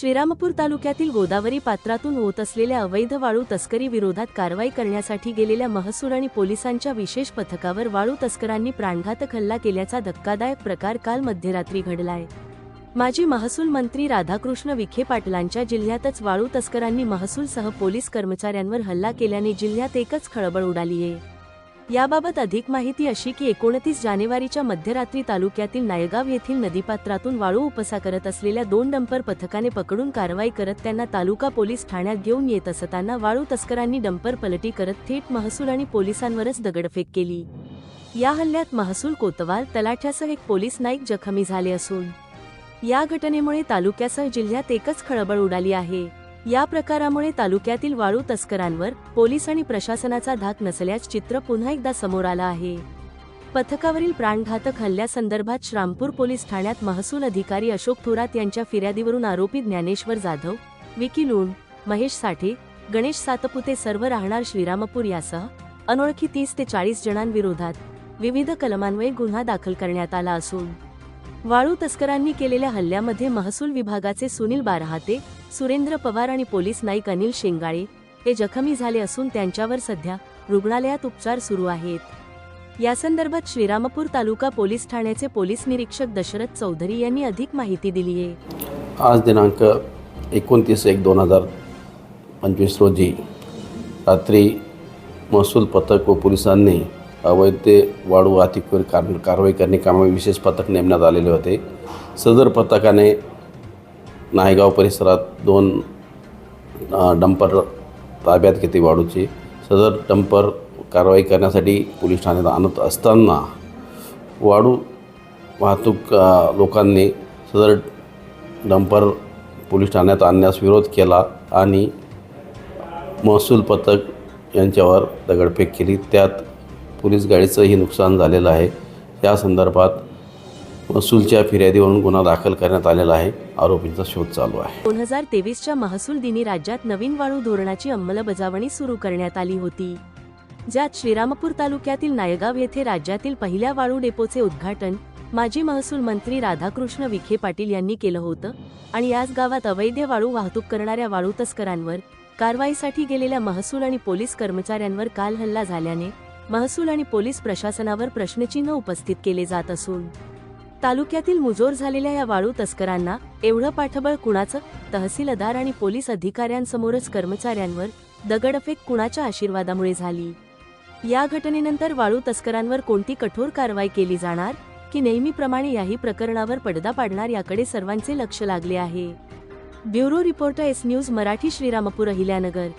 श्रीरामपूर तालुक्यातील गोदावरी पात्रातून होत असलेल्या अवैध वाळू तस्करी विरोधात कारवाई करण्यासाठी गेलेल्या महसूल आणि पोलिसांच्या विशेष पथकावर वाळू तस्करांनी प्राणघातक हल्ला केल्याचा धक्कादायक प्रकार काल मध्यरात्री घडलाय. माजी महसूल मंत्री राधाकृष्ण विखे पाटलांच्या जिल्ह्यातच वाळू तस्करांनी महसूलसह पोलीस कर्मचाऱ्यांवर हल्ला केल्याने जिल्ह्यात एकच खळबळ उडालीये. याबाबत अधिक माहिती अशी की एकोणतीस जानेवारीच्या मध्यरात्री तालुक्यातील नायगाव येथील नदीपात्रातून वाळू उपसा करत असलेल्या दोन डंपर पथकाने पकडून कारवाई करत त्यांना तालुका पोलीस ठाण्यात घेऊन येत असताना वाळू तस्करांनी डंपर पलटी करत थेट महसूल आणि पोलिसांवरच दगडफेक केली. या हल्ल्यात महसूल कोतवाल तलाठ्यासह एक पोलीस नाईक जखमी झाले असून या घटनेमुळे तालुक्यासह जिल्ह्यात एकच खळबळ उडाली आहे. या प्रकारामुळे तालुक्यातील वाळू तस्करांवर पोलीस आणि प्रशासनाचा धाक नसल्यास चित्र पुन्हा एकदा समोर आलं आहे. पथकावरील प्राणघातक हल्ल्यासंदर्भात श्रामपूर पोलीस ठाण्यात महसूल अधिकारी अशोक थोरात यांच्या फिर्यादीवरून आरोपी ज्ञानेश्वर जाधव विकी लुंड महेश साठे गणेश सातपुते सर्व राहणार श्रीरामपूर यासह अनोळखी तीस ते चाळीस जणांविरोधात विविध कलमान्वये गुन्हा दाखल करण्यात आला असून वाळू तस्करांनी केलेल्या हल्ल्यामध्ये महसूल विभागाचे सुनील बारहाते सुरेंद्र पवार आणि पोलीस नाईक अनिल शेंगाळे हे जखमी झाले असून त्यांच्यावर सध्या रुग्णालयात उपचार सुरू आहेत. यासंदर्भात श्रीरामपूर तालुका पोलीस ठाण्याचे पोलीस निरीक्षक दशरथ चौधरी यांनी अधिक माहिती दिली आहे. आज दिनांक एकोणतीस एक दोन हजार पंचवीस रोजी रात्री महसूल पथक व पोलिसांनी अवैध वाळू वाहतुकीवर कार कारवाई करणे विशेष पथक नेमण्यात आलेले होते. सदर पथकाने नायगाव परिसरात दोन डंपर ताब्यात घेते वाळूची सदर डंपर कारवाई करण्यासाठी पोलीस ठाण्यात आणत असताना वाळू वाहतूक लोकांनी सदर डंपर पोलीस ठाण्यात आणण्यास विरोध केला आणि महसूल पथक यांच्यावर दगडफेक केली. त्यात पोलीस गाडीचंही नुकसान झालेलं आहे. या संदर्भात महसूलच्या फिर्यादीवरून गुन्हा दाखल करण्यात आलेला आहे. आरोपींचा शोध चालू आहे. दोन हजार तेवीसच्या महसूल दिनी राज्यात नवीन वाळू धोरणाची अंमलबजावणी सुरू करण्यात आली होती. ज्यात श्रीरामपूर तालुक्यातील नायगाव येथे राज्यातील पहिल्या वाळू डेपोचे उद्घाटन माजी महसूल मंत्री राधाकृष्ण विखे पाटील यांनी केलं होतं आणि याच गावात अवैध वाळू वाहतूक करणाऱ्या वाळू तस्करांवर कारवाईसाठी गेलेल्या महसूल आणि पोलीस कर्मचाऱ्यांवर काल हल्ला झाल्याने महसूल आणि पोलीस प्रशासनावर प्रश्नचिन्ह उपस्थित केले जात असून तालुक्यातील मुजोर झालेल्या या वाळू तस्करांना एवढं पाठबळ कुणाचं? तहसीलदार आणि पोलीस अधिकाऱ्यांसमोरच कर्मचाऱ्यांवर दगडफेक कुणाच्या आशीर्वादामुळे झाली? या घटनेनंतर वाळू तस्करांवर कोणती कठोर कारवाई केली जाणार? की नेहमीप्रमाणे याही प्रकरणावर पडदा पाडणार याकडे सर्वांचे लक्ष लागले आहे. Bureau reporter S news Marathi Shrirampur Ahilyanagar.